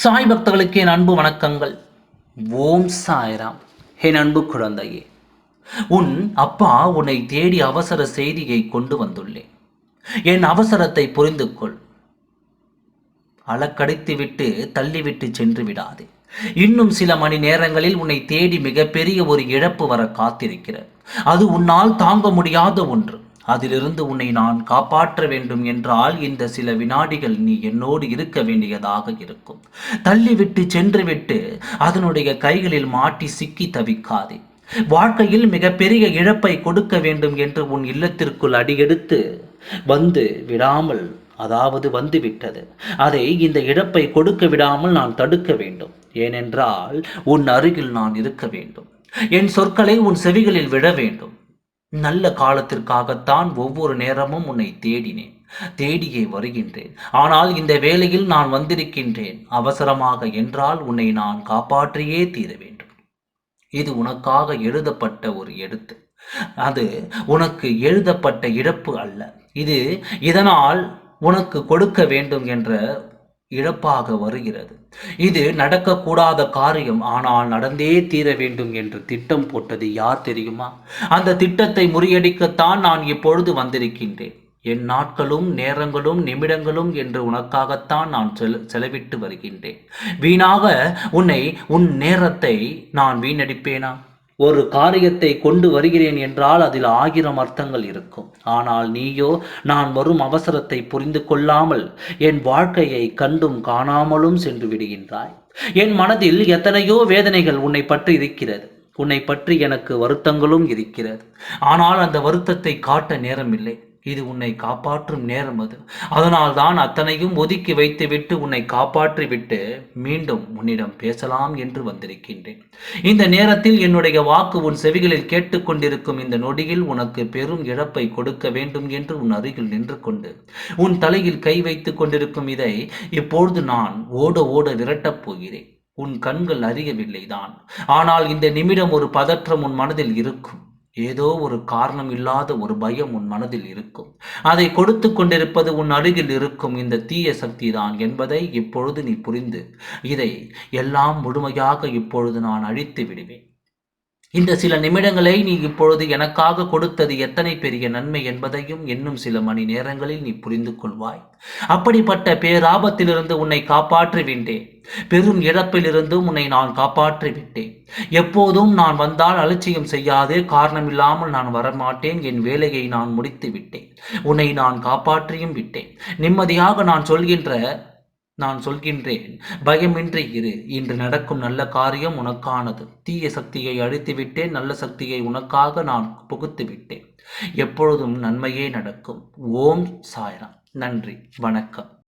சாய் பக்தர்களுக்கு என் அன்பு வணக்கங்கள். ஓம் சாய்ராம். என் அன்பு குழந்தையே உன் அப்பா உன்னை தேடி அவசர செய்தியை கொண்டு வந்துள்ளேன். என் அவசரத்தை புரிந்து கொள் அளக்கடித்து விட்டு தள்ளிவிட்டு சென்று விடாதே. இன்னும் சில மணி நேரங்களில் உன்னை தேடி மிகப்பெரிய ஒரு இழப்பு வர காத்திருக்கிறது. அது உன்னால் தாங்க முடியாத ஒன்று. அதிலிருந்து உன்னை நான் காப்பாற்ற வேண்டும் என்றால் இந்த சில வினாடிகள் நீ என்னோடு இருக்க வேண்டியதாக இருக்கும். தள்ளிவிட்டு சென்றுவிட்டு அதனுடைய கைகளில் மாட்டி சிக்கி தவிக்காதே. வாழ்க்கையில் மிகப்பெரிய இழப்பை கொடுக்க வேண்டும் என்று உன் இல்லத்திற்குள் அடியெடுத்து வந்து விடாமல் அதாவது வந்து விட்டது அதை இந்த இழப்பை கொடுக்க விடாமல் நான் தடுக்க வேண்டும். ஏனென்றால் உன் அருகில் நான் இருக்க வேண்டும். என் சொற்களை உன் செவிகளில் விட வேண்டும். நல்ல காலத்திற்காகத்தான் ஒவ்வொரு நேரமும் உன்னை தேடினேன் தேடியே வருகின்றேன். ஆனால் இந்த வேளையில் நான் வந்திருக்கின்றேன். அவசரமாக என்றால் உன்னை நான் காப்பாற்றியே தீர வேண்டும். இது உனக்காக எழுதப்பட்ட ஒரு எழுத்து அது உனக்கு எழுதப்பட்ட இழப்பு அல்ல. இது இதனால் உனக்கு கொடுக்க வேண்டும் என்ற இழப்பாக வருகிறது. இது நடக்கக்கூடாத காரியம். ஆனால் நடந்தே தீர வேண்டும் என்று திட்டம் போட்டது யார் தெரியுமா? அந்த திட்டத்தை முறியடிக்கத்தான் நான் இப்பொழுது வந்திருக்கின்றேன். என் நாட்களும் நேரங்களும் நிமிடங்களும் என்று உனக்காகத்தான் நான் செல செலவிட்டு வருகின்றேன். வீணாக உன்னை உன் நேரத்தை நான் வீணடிப்பேனா? ஒரு காரியத்தை கொண்டு வருகிறேன் என்றால் அதில் ஆயிரம் அர்த்தங்கள் இருக்கும். ஆனால் நீயோ நான் வரும் அவசரத்தை புரிந்து கொள்ளாமல் என் வாழ்க்கையை கண்டும் காணாமலும் சென்று விடுகின்றாய். என் மனதில் எத்தனையோ வேதனைகள் உன்னை பற்றி இருக்கிறது. உன்னை பற்றி எனக்கு வருத்தங்களும் இருக்கிறது. ஆனால் அந்த வருத்தத்தை காட்ட நேரமில்லை. இது உன்னை காப்பாற்றும் நேரம் அது. அதனால் தான் அத்தனையும் ஒதுக்கி வைத்துவிட்டு உன்னை காப்பாற்றிவிட்டு மீண்டும் உன்னிடம் பேசலாம் என்று வந்திருக்கின்றேன். இந்த நேரத்தில் என்னுடைய வாக்கு உன் செவிகளில் கேட்டுக்கொண்டிருக்கும் இந்த நொடியில் உனக்கு பெரும் இழப்பை கொடுக்க வேண்டும் என்று உன் அருகில் நின்று கொண்டு உன் தலையில் கை வைத்துக் கொண்டிருக்கும் இதை இப்பொழுது நான் ஓட ஓட விரட்டப் போகிறேன். உன் கண்கள் அறியவில்லைதான். ஆனால் இந்த நிமிடம் ஒரு பதற்றம் உன் மனதில் இருக்கும். ஏதோ ஒரு காரணம் இல்லாத ஒரு பயம் உன் மனதில் இருக்கும். அதை கொடுத்து கொண்டிருப்பது உன் அருகில் இருக்கும். இந்த தீய சக்தி தான் என்பதை இப்பொழுது நீ புரிந்து இதை எல்லாம் முழுமையாக இப்பொழுது நான் அழித்து விடுவேன். இந்த சில நிமிடங்களை நீ இப்பொழுது எனக்காக கொடுத்தது எத்தனை பெரிய நன்மை என்பதையும் இன்னும் சில மணி நேரங்களில் நீ புரிந்து கொள்வாய். அப்படிப்பட்ட பேராபத்திலிருந்து உன்னை காப்பாற்றி விட்டேன். பெரும் இழப்பிலிருந்து உன்னை நான் காப்பாற்றி விட்டேன். எப்போதும் நான் வந்தால் அலட்சியம் செய்யாதே காரணமில்லாமல் நான் வரமாட்டேன். என் வேலையை நான் முடித்து விட்டேன் உன்னை நான் காப்பாற்றியும் விட்டேன். நிம்மதியாக நான் சொல்கின்ற நான் சொல்கின்றேன். பயமின்றி இரு. இன்று நடக்கும் நல்ல காரியம் உனக்கானது. தீய சக்தியை அழித்துவிட்டேன். நல்ல சக்தியை உனக்காக நான் புகுத்து விட்டேன் எப்பொழுதும் நன்மையே நடக்கும். ஓம் சாய்ராம். நன்றி. வணக்கம்.